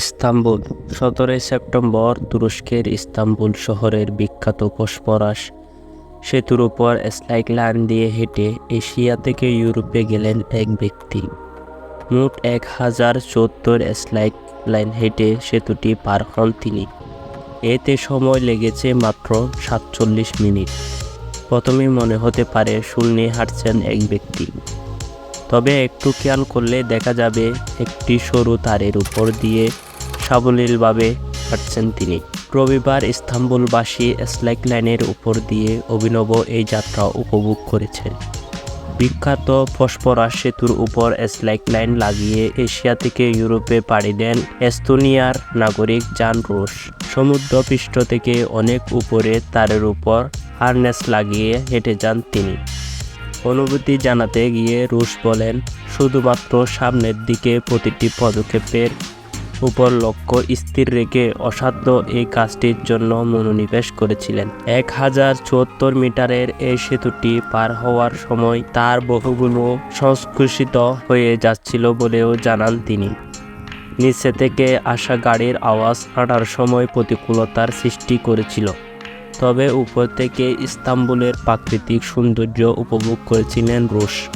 Istanbul. সতেরোই September তুরস্কের Istanbul শহরের বিখ্যাত ফসফরাস সেতুর উপর স্লাইক লাইন দিয়ে হেঁটে এশিয়া থেকে ইউরোপে গেলেন এক ব্যক্তি। মোট এক হাজার চোদ্দোর স্লাইক লাইন হেঁটে সেতুটি পার হন তিনি। এতে সময় লেগেছে মাত্র সাতচল্লিশ মিনিট। প্রথমে মনে হতে পারে শূন্যে হাঁটছেন এক ব্যক্তি। তবে একটু খেয়াল করলে দেখা যাবে একটি সরু তারের উপর দিয়ে সাবলীলভাবে হাঁটছেন তিনি। রবিবার ইস্তাম্বুলবাসী স্লাইক লাইনের উপর দিয়ে অভিনব এই যাত্রা উপভোগ করেছেন। বিখ্যাত ফসফরাস সেতুর উপর স্লাইক লাইন লাগিয়ে এশিয়া থেকে ইউরোপে পাড়ি দেন এস্তোনিয়ার নাগরিক জান রুশ। সমুদ্রপৃষ্ঠ থেকে অনেক উপরে তারের উপর হারনেস লাগিয়ে হেঁটে যান তিনি। অনুভূতি জানাতে গিয়ে রুশ বলেন, শুধুমাত্র সামনের দিকে প্রতিটি পদক্ষেপের উপর লক্ষ্য স্থির রেখে অসাধ্য এই কাজটির জন্য মনোনিবেশ করেছিলেন। এক হাজার চুয়াত্তর মিটারের এই সেতুটি পার হওয়ার সময় তার বহুগুলো সংস্কৃষিত হয়ে যাচ্ছিল বলেও জানান তিনি। নিচে থেকে আসা গাড়ির আওয়াজ হাঁটার সময় প্রতিকূলতার সৃষ্টি করেছিল। তবে উপর থেকে ইস্তাম্বুলের প্রাকৃতিক সৌন্দর্য উপভোগ করেছিলেন রুশ।